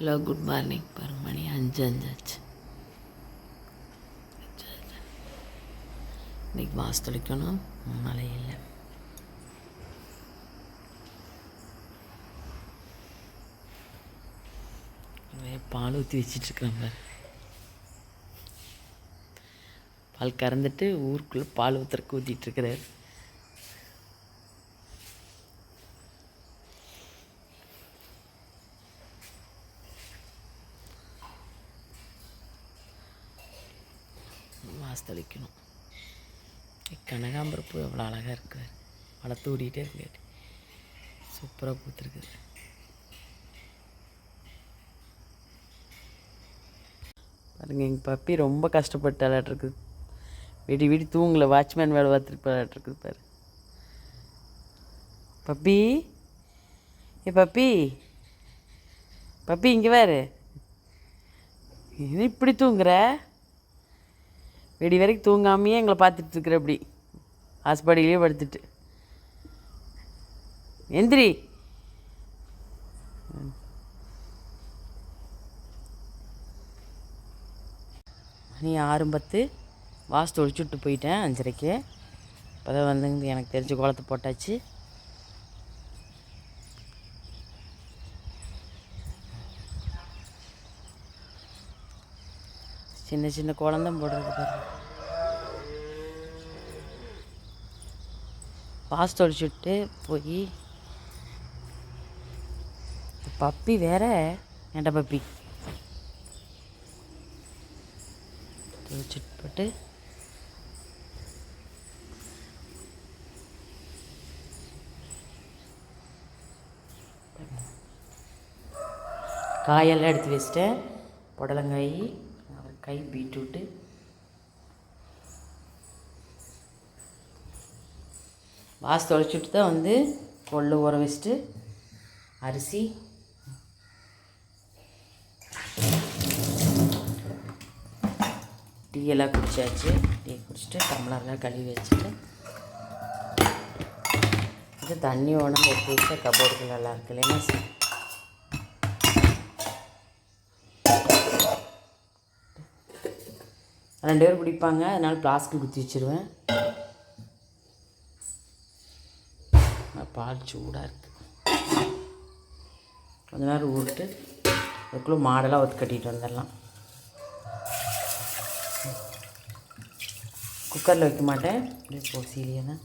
Hello good morning பாரு மணி அஞ்சு அஞ்சாச்சு. இன்னைக்கு மாசு தொலைக்கணும் மழை இல்லை. பால் ஊற்றி வச்சிட்ருக்குறேன் பாரு. பால் கறந்துட்டு ஊருக்குள்ளே பால் ஊற்றுறக்கு ஊற்றிட்டுருக்கிறாரு வாசத்தளிக்கணும் கனகாம்பரப்பூ எவ்வளோ அழகாக இருக்குது வளர்த்து ஓடிக்கிட்டே இருக்கு சூப்பராக பூத்துருக்குது பாருங்க எங்கள் பப்பி ரொம்ப கஷ்டப்பட்டு விளையாட்ருக்குது விடி விடி தூங்கல வாட்ச்மேன் வேலை பார்த்துட்டு விளையாட்ருக்குது பாரு. பப்பி? ஏ பப்பி? பப்பி இங்கே வேறு இப்படி தூங்குற? வெடி வரைக்கும் தூங்காமையே எங்களை பார்த்துட்டு இருக்கிற அப்படி ஹாஸ்பிட்டலே படுத்துட்டு. எந்திரி. மணி ஆறு பத்து. வாசு தொழிச்சு போயிட்டேன் அஞ்சரைக்கு. இப்போ தான் வந்து எனக்கு தெரிஞ்ச கோலத்தை போட்டாச்சு. சின்ன சின்ன குழந்தை போடுறது பாருங்க. பாஸ் தொழிச்சுட்டு போய் பப்பி வேற ஏன்டா பப்பி? தொழிச்சுட்டு போட்டு காயெல்லாம் எடுத்து வச்சிட்டேன் புடலங்காய் கை பீட்ரூட்டு. வாசு தொலைச்சிட்டு தான் வந்து கொள்ளு ஊற வச்சுட்டு அரிசி. டீ எல்லாம் குடிச்சாச்சு. டீ குடிச்சிட்டு டம்ளர்லாம் கழுவி வச்சுட்டு இது தண்ணி ஒன்று எடுத்து வச்சா கபோர்டுகள் நல்லா இருக்கு இல்லைன்னா ரெண்டு பேரும் பிடிப்பாங்க. அதனால் ப்ளாஸ்க்கு குத்தி வச்சிருவேன். பால் சூடாக இருக்குது கொஞ்ச நேரம் ஊருட்டு அதுக்குள்ளே மாடெல்லாம் ஒத்து கட்டிட்டு வந்துடலாம். குக்கரில் வைக்க மாட்டேன். அப்படியே போசிலேயே தான்.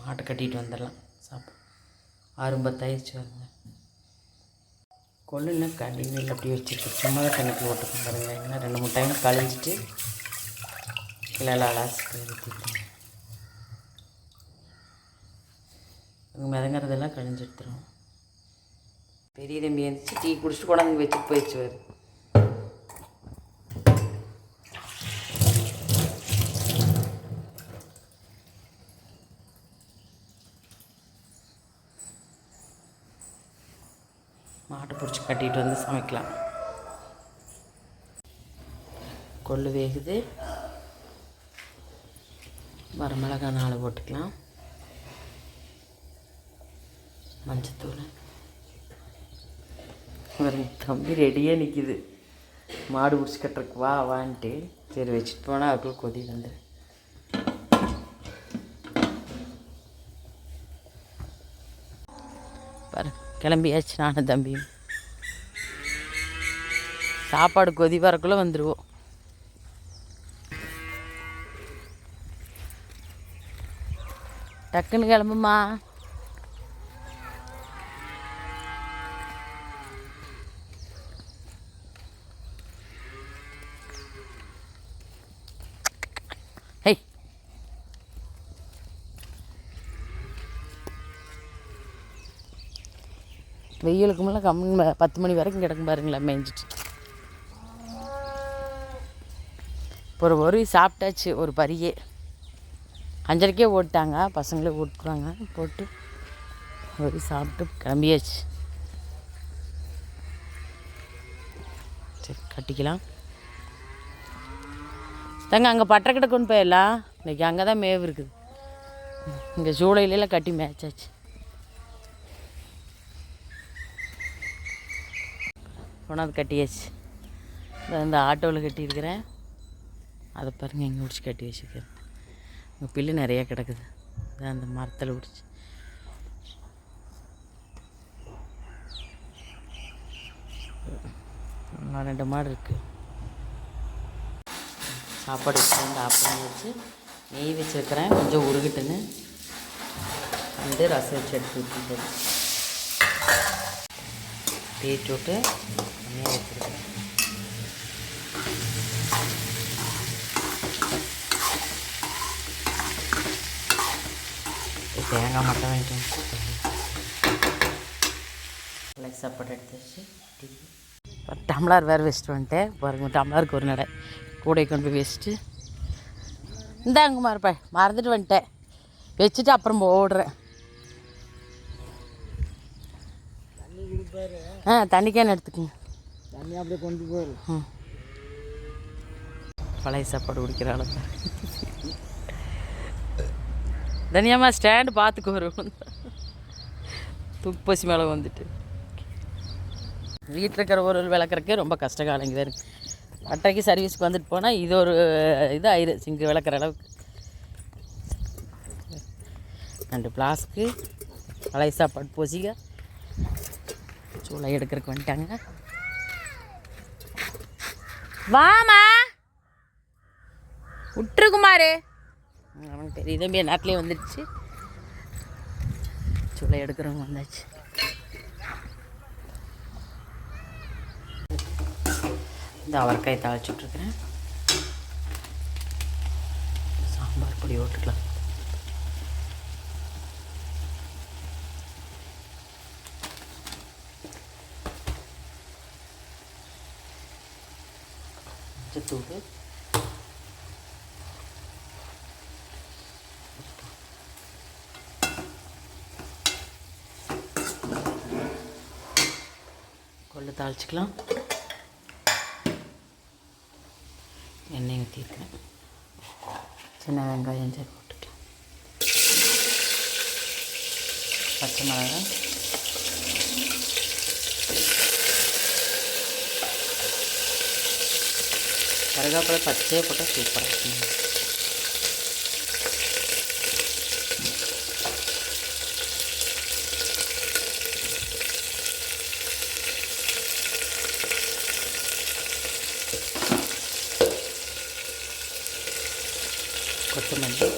மாட்டை கட்டிட்டு வந்துடலாம். சாப்பிடும் ஆறு வருங்க கொள்ளுல கடிவில் அப்படி வச்சுட்டு சும்மா தான் தண்ணிக்கு ஓட்டுக்கும் பாருங்கள் ஏன்னா ரெண்டு மூணு டைம் கழிஞ்சிட்டு கிளால அலாசி ஊற்றிட்டேன் மிதங்கிறதெல்லாம் கழிஞ்சு எடுத்துருவோம். பெரிய தம்பி எழுந்துச்சு டீ குடிச்சிட்டு கொண்டாந்து வச்சுட்டு போயிடுச்சு மாட்டை பிடிச்சி கட்டிகிட்டு வந்து சமைக்கலாம். கொள்ளு வேகுது. வரமிளகா நாலு போட்டுக்கலாம். மஞ்சத்தூள். ஒரு தம்பி ரெடியாக நிற்கிது மாடு பிடிச்சி கட்டுறக்கு வா வான்ட்டு. சரி வச்சுட்டு போனால் அதுக்குள்ள கொதி வந்து பாரு கிளம்பியாச்சு நானும் தம்பியும். சாப்பாடு கொதி வரக்குள்ளே வந்துடுவோம் டக்குன்னு கிளம்புமா? வெயிலுக்கு முன்னே கம்மி பத்து மணி வரைக்கும் கிடக்கும் பாருங்களேன் மேய்ஞ்சிட்டு. ஒரு ஒரு சாப்பிட்டாச்சு ஒரு பரியே. அஞ்சரைக்கே ஓட்டாங்க பசங்களே ஓட்டுறாங்க போட்டு ஒரு சாப்பிட்டு கிளம்பியாச்சு. சரி கட்டிக்கலாம். தங்க அங்கே பட்டக்கிட்ட கொண்டு போயிடலாம். இன்றைக்கி அங்கே தான் மேவு இருக்குது. இங்கே ஜூலையிலலாம் கட்டி மேய்ச்சாச்சு. கொண்டாந்து கட்டியாச்சு. இந்த ஆட்டோவில் கட்டியிருக்கிறேன். அதை பாருங்கள் இங்கே பிடிச்சி கட்டி வச்சுருக்கேன் இங்கே பில்லு நிறையா கிடக்குது. இதான் அந்த மரத்தில் பிடிச்சி இன்னும் ரெண்டு மாடு இருக்குது சாப்பாடு வச்சு ஆஃப் பண்ணி வச்சு நெய் வச்சுருக்கிறேன். கொஞ்சம் உருகிட்டுன்னு வந்து ரசம் வச்சு எடுத்து விட்டு தேய்ச்சி விட்டு தனியாக வச்சுருக்கேன் தேங்காய் மட்டும் வாங்கிட்டு சாப்பாடு எடுத்து வச்சு டம்ளர் வேறு வச்சுட்டு வந்துட்டேன் பாருங்க டம்ளருக்கு ஒரு நடை. கூடை கொண்டு போய் வச்சுட்டு இந்தாங்க மாறுப்பா மறந்துட்டு வந்துட்டேன். வச்சுட்டு அப்புறம் ஓடுறேன் ஆ தண்ணி கேன் எடுத்துக்கோங்க. தண்ணி அப்படியே கொண்டு போயிரு. பழைய சாப்பாடு குடிக்கிற அளவுக்கு தனியாம்மா ஸ்டாண்டு பார்த்துக்கு வரும் துப்பசி மேலே வந்துட்டு. வீட்டில் இருக்கிற ஒரு விளக்குறக்கே ரொம்ப கஷ்ட காலங்க வேறு. அட்டைக்கு சர்வீஸ்க்கு வந்துட்டு போனால் இது ஒரு இது ஆயிரு சிங்கு விளக்குற அளவுக்கு. ரெண்டு பிளாஸ்க்கு பழைய சாப்பாடு பூசிக்க சூளை எடுக்கிறதுக்கு வந்துட்டாங்க. வாமா. விட்டுருக்குமாரு அவனுக்கு பெரிய தம்பி நாட்டிலே வந்துடுச்சு. சுளை எடுக்கிறவங்க வந்தாச்சு. இந்த அவரைக்காய் தாளிச்சுட்ருக்குறேன் சாம்பார் பொடி ஓட்டுக்கலாம் மஞ்சத்தூள் eh. கொள்ளு தாளிச்சிக்கலாம். எண்ணெய் ஊற்றிருக்கேன் சின்ன வெங்காயம் சரி போட்டுக்கலாம். பச்சை மிளகாய். கருவேப்பிலை பச்சையாக போட்டால் சூப்பராக இருக்கும் கொத்தமல்லி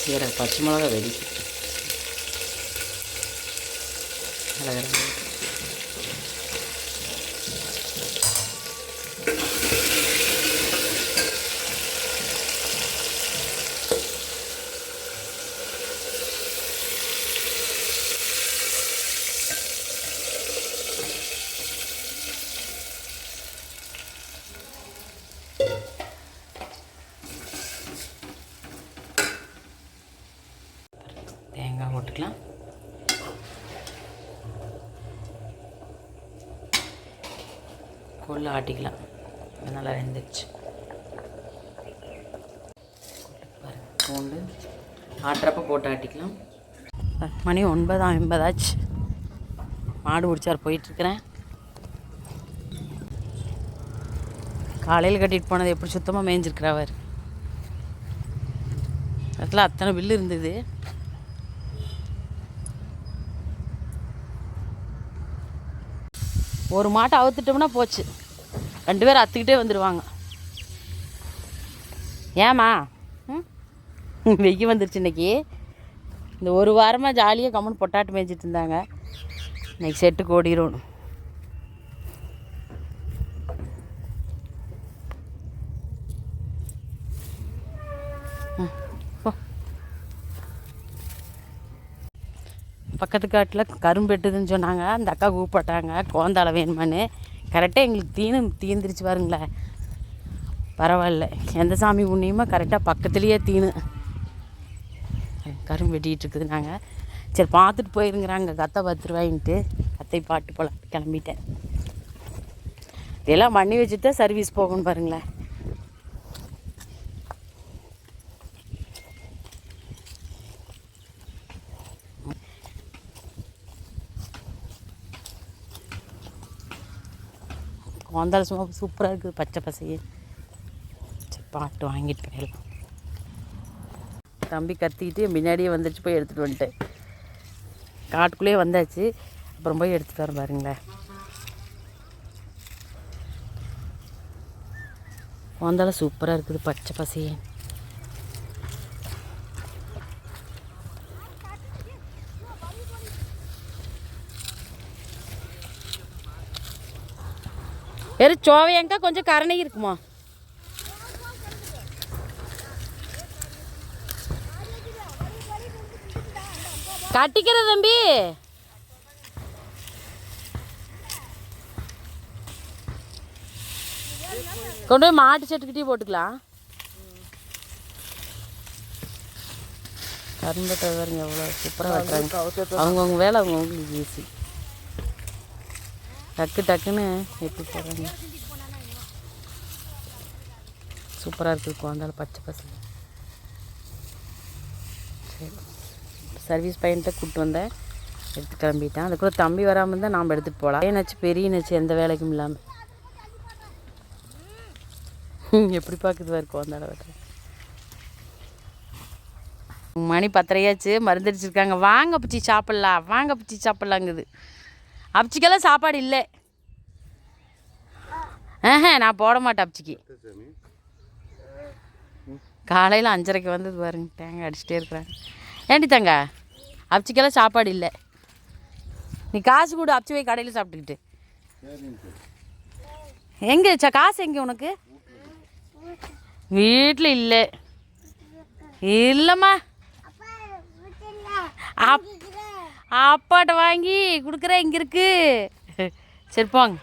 சீரக பச்சை மிளகா வெடிக்கும் மிளகா தேங்காய் கொள்ளு ஆட்டிக்கலாம். நல்லா வெந்துடுச்சு பூண்டு. ஆட்டுறப்ப போட்டு ஆட்டிக்கலாம். மணி ஒன்பதாம் ஐம்பதாச்சு. மாடு பிடிச்சார் போயிட்டுருக்கிறேன். காலையில் கட்டிட்டு போனது எப்படி சுத்தமாக மேய்ஞ்சிருக்கிறவர் அதில் அத்தனை பில்லு இருந்தது. ஒரு மாட்டை அவுத்துட்டோம்னா போச்சு. ரெண்டு பேரும் அத்துக்கிட்டே வந்துடுவாங்க ஏம்மா? ம்? வெய்ய வந்துருச்சு இன்னைக்கு. இந்த ஒரு வாரமாக ஜாலியாக கம்முன்னு பொட்டாட்டு மேய்ச்சிட்டு இருந்தாங்க. இன்னைக்கு செட்டுக்கு கோடிடும் பக்கத்து காட்டில் கரும்பு வெட்டுதுன்னு சொன்னாங்க. அந்த அக்கா கூப்பிட்டாங்க. கோந்தால வேணுமான்னு. கரெக்டாக எங்களுக்கு தீனு தீந்துருச்சு பாருங்களேன். பரவாயில்ல. எந்த சாமி புண்ணியமோ கரெக்டாக பக்கத்துலேயே தீனு. கரும்பு வெட்டிகிட்டு இருக்குது நாங்கள் சரி பார்த்துட்டு போயிருங்கிறாங்க. கத்தை பத்து ரூபாயின்ட்டு கத்தை பாட்டு போல கிளம்பிட்டேன். இதெல்லாம் பண்ணி வச்சுட்டு தான் சர்வீஸ் போகணும் பாருங்களேன். வந்தாலும் சும்மா சூப்பராக இருக்குது. பச்சை பசையே. சரி பாட்டு வாங்கிட்டு போயிடலாம். தம்பி கத்திக்கிட்டு முன்னாடியே பின்னாடியே வந்துடுச்சு போய் எடுத்துகிட்டு வந்துட்டேன். காட்டுக்குள்ளேயே வந்தாச்சு. அப்புறம் போய் எடுத்துகிட்டு வரேன் பாருங்களேன். வந்தாலும் சூப்பராக இருக்குது பச்சை பசையே. வேறு சோவையங்கா கொஞ்சம் கரணை இருக்குமா? கட்டிக்கிற தம்பி. கொண்டு போய் மாட்டு செட்டுக்கிட்டே போட்டுக்கலாம். கரும்பு பாருங்க எவ்வளோ சூப்பராக வெட்டுறாங்க அவங்கவுங்க வேலை அவங்கவுங்களுக்கு ஈஸி டக்கு டக்குன்னு எப்படி போகிறாங்க சூப்பராக இருக்குது குழந்தால பச்சை பசங்க சரி. சர்வீஸ் பையன்கிட்ட கூப்பிட்டு வந்தேன். எடுத்து கிளம்பிட்டான். அதுக்கூட தம்பி வராமல் இருந்தால் நாம் எடுத்துகிட்டு போகலாம் ஏன்னாச்சு பெரிய நச்சு எந்த வேலைக்கும் இல்லாமல் எப்படி பார்க்குது பாரு குழந்தால வெட்டுறேன் மணி பத்தரையாச்சு. மருந்தடிச்சிருக்காங்க வாங்க பிச்சி சாப்பிட்லாம். வாங்க பிச்சி சாப்பிட்லாங்குது. அப்சிக்கெல்லாம் சாப்பாடு இல்லை. ஆஹா நான் போட மாட்டேன் அப்சிக்கு. காலையில் அஞ்சரைக்கு வந்தது பாருங்க தேங்காய் அடிச்சிட்டே இருக்கிறாங்க ஏண்டி தங்க அப்சிக்கெல்லாம் சாப்பாடு இல்லை. நீ காசு கொடு அப்சி போய் கடையில் சாப்பிட்டுக்கிட்டு. எங்கே சா காசு எங்கே உனக்கு? வீட்டில் இல்லை. இல்லைம்மா. அப் அப்பாட்ட வாங்கி கொடுக்குறேன் இங்கே இருக்கு. சரி போங்க.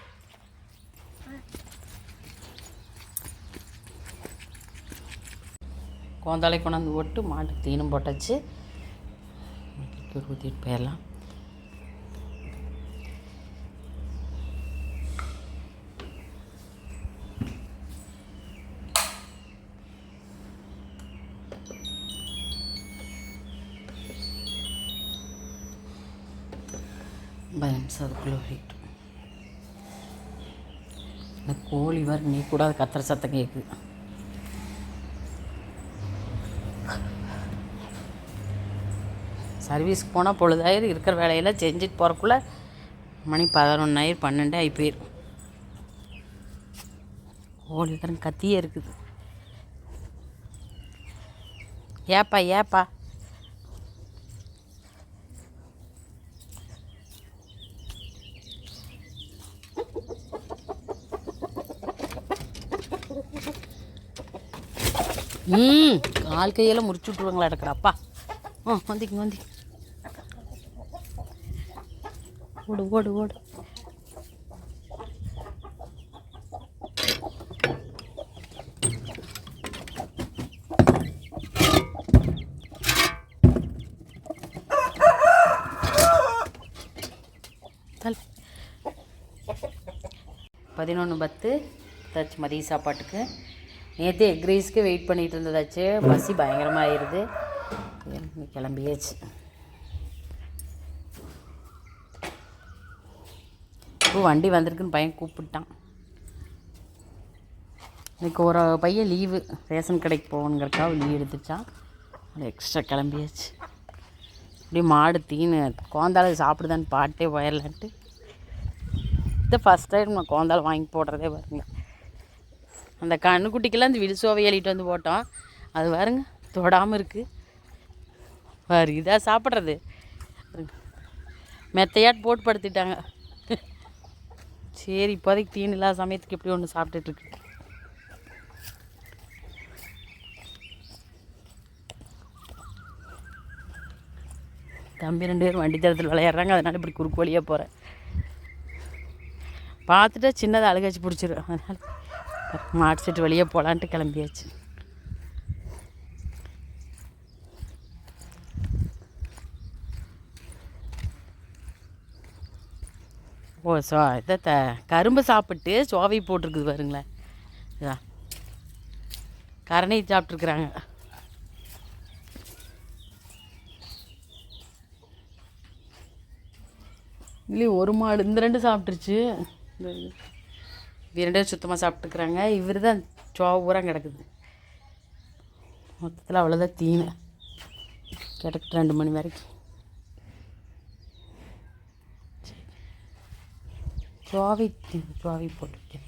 கோந்தாலை கொண்டாந்து போட்டு மாட்டுக்கு தீனும் போட்டாச்சு. ஊற்றிட்டு போயிடலாம். பயம்ஸ் அதுக்குள்ளே போயிட்டு. இந்த கோழி வர நீ கூட அது கத்துற சத்தம் கேட்குது சர்வீஸ்க்கு போனால் பொழுதாயிரம் இருக்கிற வேலையெல்லாம் செஞ்சுட்டு போகிறக்குள்ள மணி பதினொன்றாயிரம் பன்னெண்டு ஆகி போயிடும் கோழிக்காரன் கத்தியே இருக்குது. ஏப்பா ஏப்பா? ம் கையெல்லாம் முடிச்சு விட்ருவாங்களா எடுக்கிறப்பா ஆ வந்திக்கு வந்தி ஓடு ஓடு ஓடு. பதினொன்று பத்து தச்சு மதிய சாப்பாட்டுக்கு. நேற்று எக் ரைஸ்க்கு வெயிட் பண்ணிகிட்டு இருந்ததாச்சு பசி பயங்கரமாக ஆயிடுது கிளம்பியாச்சு. இப்போ வண்டி வந்திருக்குன்னு பையன் கூப்பிட்டான். இன்றைக்கி ஒரு பையன் லீவு ரேஷன் கடைக்கு போகணுங்கிறக்காக லீவ் எடுத்துச்சான். அது எக்ஸ்ட்ரா கிளம்பியாச்சு. அப்படியே மாடு தீனு கோந்தால சாப்பிடுதான்னு பாட்டே போயிடலான்ட்டு இது ஃபஸ்ட் டைம் நான் கோந்தாள் வாங்கி போடுறதே பாருங்கள் அந்த கண்ணுக்குட்டிக்கெல்லாம் அந்த விழுசோவை எழுதிட்டு வந்து போட்டோம். அது பாருங்க தொடாமல் இருக்குது பாரு இதாக சாப்பிட்றது. மெத்தையாட் போட்டு படுத்துட்டாங்க சரி இப்போதைக்கு தீன் இல்லாத சமயத்துக்கு எப்படி ஒன்று சாப்பிட்டுட்ருக்கு தம்பி ரெண்டு பேரும் வண்டி தரத்தில் விளையாடுறாங்க அதனால் இப்படி குறுக்கு வழியாக போகிறேன் பார்த்துட்டா சின்னதாக அழுகாச்சு பிடிச்சிரும். அதனால் மாடிச்சிட்டு வெளியே போகலான்ட்டு கிளம்பியாச்சு. ஓ சோ இதை த கரும்பு சாப்பிட்டு சோவை போட்டிருக்குது பாருங்களேன். இதான் கரணை சாப்பிட்ருக்குறாங்க இல்லையே ஒரு மாடு இந்த ரெண்டு சாப்பிட்ருச்சு இந்த சுத்தமாக சாப்பிட்டுக்கிறாங்க. இவர் தான் சோ கிடக்குது. மொத்தத்தில் அவ்வளோதான் தீனை கிடக்கு ரெண்டு மணி வரைக்கும். சுவாவி சுவாவி போட்டு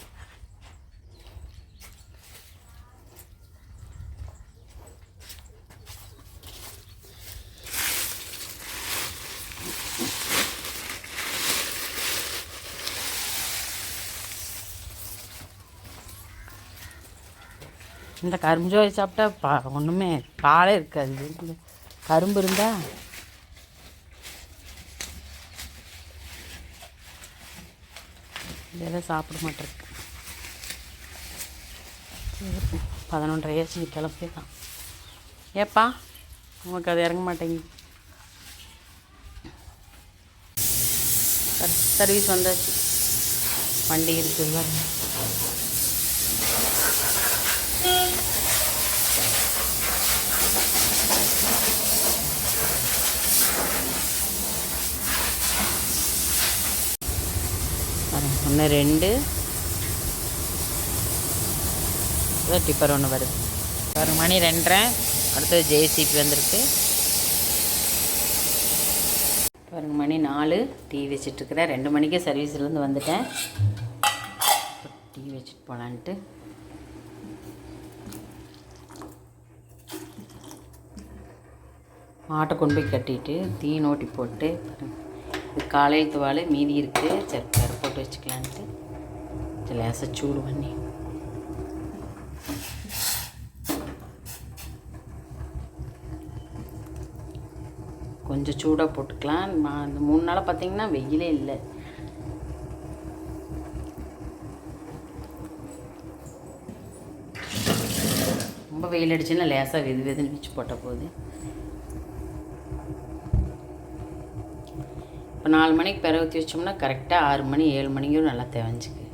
இந்த கரும்பு ஜோதி சாப்பிட்டா பா ஒன்றுமே பாலே இருக்காது. கரும்பு இருந்தா? இதெல்லாம் சாப்பிட மாட்டேருக்கு? பதினொன்றரை ஏசி தான். ஏப்பா உங்களுக்கு அது இறங்க மாட்டேங்குது. சர்வீஸ் வந்தாச்சு. வண்டி இருக்குது பாருங்க ஒன்று ரெண்டு டிப்பர் ஒன்று வருது ஒரு மணி ரெண்டரை அடுத்தது ஜேசிபி வந்திருக்கு பாருங்க மணி நாலு டீ வச்சிட்ருக்கிறேன் ரெண்டு மணிக்கே சர்வீஸ்லேருந்து வந்துட்டேன் டீ வச்சுட்டு போகலான்ட்டு மாட்டை கொண்டு போய் கட்டிட்டு தீ நோட்டி போட்டு காலையில் துவால் மீதி இருக்குது சரி கரு போட்டு வச்சுக்கலான்ட்டு. லேசாக சூடு பண்ணி. கொஞ்சம் சூடாக போட்டுக்கலாம். அந்த மூணு நாளாக பார்த்தீங்கன்னா வெயிலே இல்லை. ரொம்ப வெயில் அடிச்சுன்னா லேசாக வெது வெதுன்னு வச்சு போட்ட போகுது இப்போ நாலு மணிக்கு பிற ஊற்றி வச்சோம்னா கரெக்டாக ஆறு மணி ஏழு மணிக்கும் நல்லா தேவைஞ்சுக்கு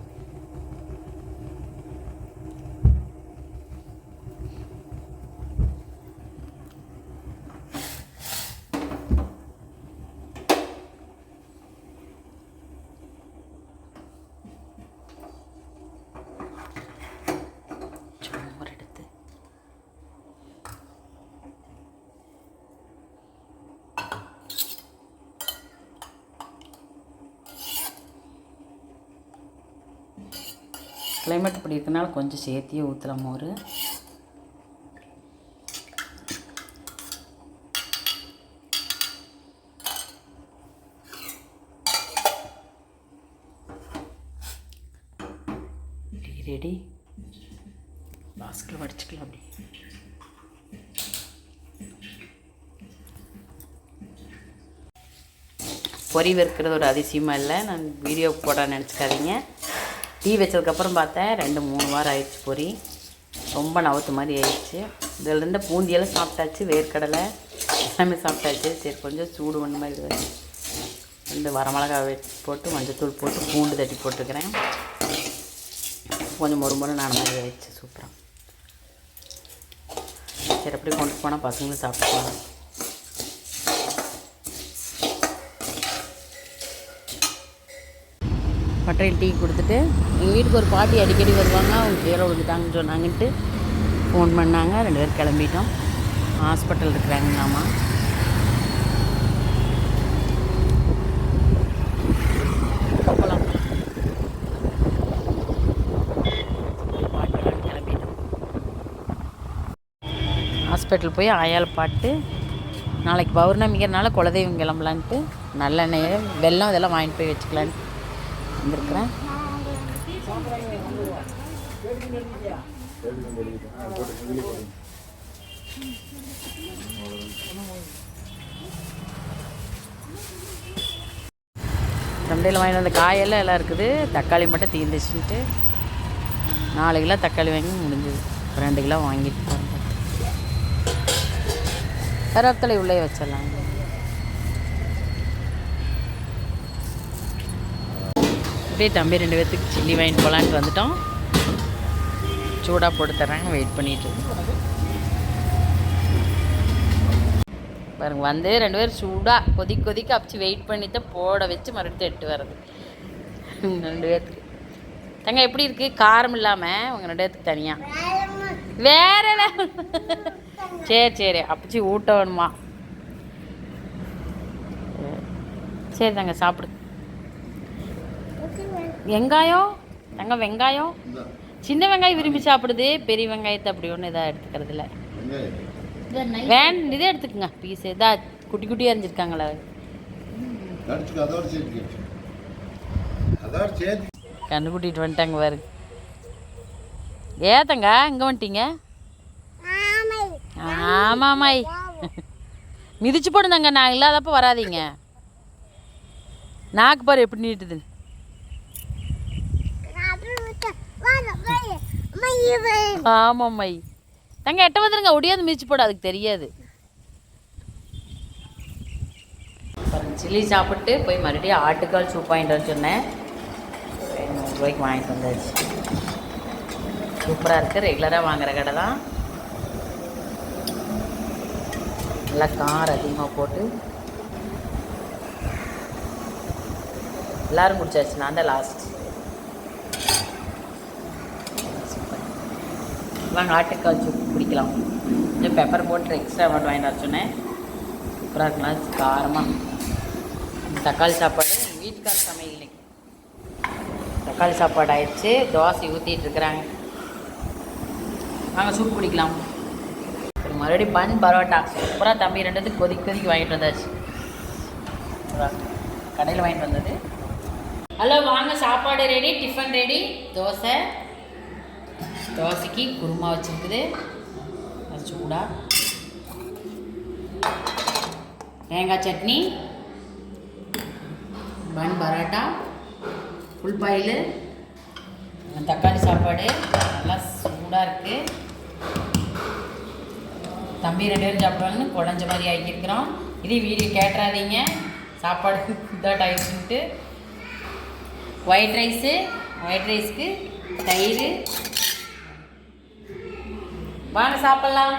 சோறு எடுத்து கிளைமேட் இப்படி இருக்கனால கொஞ்சம் சேர்த்தியே ஊற்றலாம் மோர். ரெடி பாஸ்கில் வடிச்சுக்கலாம் அப்படி. பொறி வெறுக்கிறது ஒரு அதிசயமாக இல்லை. நான் வீடியோ போட நினச்சிக்காதீங்க. டீ வச்சதுக்கப்புறம் பார்த்தேன் ரெண்டு மூணு வாரம் ஆயிடுச்சு பொறி ரொம்ப நவத்து மாதிரி ஆயிடுச்சு. இதில் இருந்த பூந்தியெல்லாம் சாப்பிட்டாச்சு வேர்க்கடலை எல்லாமே சாப்பிட்டாச்சு. சரி கொஞ்சம் சூடு பண்ண மாதிரி இருக்குது ரெண்டு வரமிளகா வெட்டி போட்டு மஞ்சத்தூள் போட்டு பூண்டு தட்டி போட்டுக்கிறேன். கொஞ்சம் மொறு மொறு நான் மாதிரி ஆயிடுச்சு சூப்பராக சரி அப்படி கொண்டு போனால் பசங்களும் சாப்பிட்டுக்கலாம். பட்டையில் டீ கொடுத்துட்டு எங்கள் வீட்டுக்கு ஒரு பாட்டி அடிக்கடி வருவாங்க அவங்க கீழே விழுந்துட்டாங்கன்னு சொன்னாங்கன்ட்டு ஃபோன் பண்ணாங்க. ரெண்டு பேரும் கிளம்பிட்டோம். ஹாஸ்பிட்டல் இருக்கிறாங்களாமா கிளம்பிட்டோம் ஹாஸ்பிட்டல் போய் ஆயால் பாட்டு நாளைக்கு பௌர்ணமிங்கிறனால குலதெய்வம் கிளம்பலான்ட்டு நல்லெண்ணெய் வெல்லம் இதெல்லாம் வாங்கிட்டு போய் வச்சுக்கலான்ட்டு. வந்திருக்கிறேன். சந்தையில் வாங்கிட்டு வந்த காயெல்லாம் எல்லாம் இருக்குது. தக்காளி மட்டும் தீர்ந்துச்சுன்ட்டு நாலு கிலோ தக்காளி வாங்கி முடிஞ்சது. ரெண்டு கிலோ வாங்கிட்டு போகிறேன் கருவேப்பிலை உள்ளே வச்சிடலாம் அப்படியே தம்பி ரெண்டு பேர்த்துக்கு சில்லி வாங்கிட்டு போகலான்ட்டு வந்துட்டோம். சூடாக போட்டு தர்றாங்க வெயிட் பண்ணிட்டு பாருங்க வந்து ரெண்டு பேரும் சூடாக கொதிக்க கொதிக்க அப்பிச்சு வெயிட் பண்ணி தான் போட வச்சு மறுபடியும் எட்டு வர்றது. ரெண்டு பேர்த்துக்கு. தங்க எப்படி இருக்கு? காரம் இல்லாமல் உங்கள் ரெண்டு பேர்த்துக்கு தனியாக வேற level. சரி சரி அப்பச்சி ஊட்ட வேணுமா? சரி தங்க சாப்பிடு. வெங்காயம் தங்க வெங்காயம். சின்ன வெங்காயம் விரும்பி சாப்பிடுது பெரிய வெங்காயத்தை அப்படி ஒன்றும் இதாக எடுத்துக்கிறது இல்லை வேன் இதே எடுத்துக்கோங்க. பீஸ் இதா குட்டி குட்டியாக இருந்துருக்காங்களே. கண்டுபிட்டிட்டு வந்துட்டாங்க பாரு. ஏத்தங்க இங்கே வந்துட்டீங்க? ஆமாமாய். மிதிச்சு போடுதாங்க நான் இல்லாதப்ப வராதீங்க. நாக்கு பாரு எப்படி நீட்டுது ஆமாம்மை தங்க எட்ட வந்துருங்க. ஒடியாது மிதிச்சு போடு அதுக்கு தெரியாது. சில்லி சாப்பிட்டு போய் மறுபடியும் ஆட்டுக்கால் சூப் வாங்கிட்டு சொன்னேன். நூறுரூவாய்க்கு வாங்கிட்டு வந்தாச்சு. சூப்பராக இருக்குது ரெகுலராக வாங்குற கடை தான். நல்லா காரம் அதிகமாக போட்டு. எல்லாரும் குடிச்சாச்சு. நான் தான் லாஸ்ட் வாங்க ஆட்டுக்கால் சூப் குடிக்கலாம். கொஞ்சம் பெப்பர் போட்டு எக்ஸ்ட்ரா மட்டும் வாங்கிட்டு வர சொன்னேன். சூப்பராக இருக்கலாம் காரமாக தக்காளி சாப்பாடு வீட்டுக்கார சமையல் தக்காளி சாப்பாடு ஆயிடுச்சு தோசை ஊற்றிட்டு இருக்கிறாங்க. வாங்க சூப் குடிக்கலாம். சரி மறுபடியும் பன் பரோட்டா. சூப்பராக தம்பி ரெண்டுத்துக்கு கொதிக்க கொதிக்க வாங்கிட்டு வந்தாச்சு. கடையில் வாங்கிட்டு வந்தது. ஹலோ வாங்க சாப்பாடு ரெடி டிஃபன் ரெடி தோசை. தோசைக்கு குருமா வச்சுருக்குது. அது சூடாக தேங்காய் சட்னி. பன் பரோட்டா. ஃபுல் பாயில் தக்காளி சாப்பாடு. நல்லா சூடாக இருக்குது தம்பி ரெண்டு பேரும் சாப்பிடுவாங்கன்னு குழஞ்ச மாதிரி ஆக்கியிருக்கிறோம். இதே வீடியோ கேட்டுறாதீங்க. சாப்பாடு இதாக ஆயிடுச்சுன்ட்டு. ஒயிட் ரைஸு ஒயிட் ரைஸ்க்கு தயிர் வாங்க சாப்பிட்லாம்.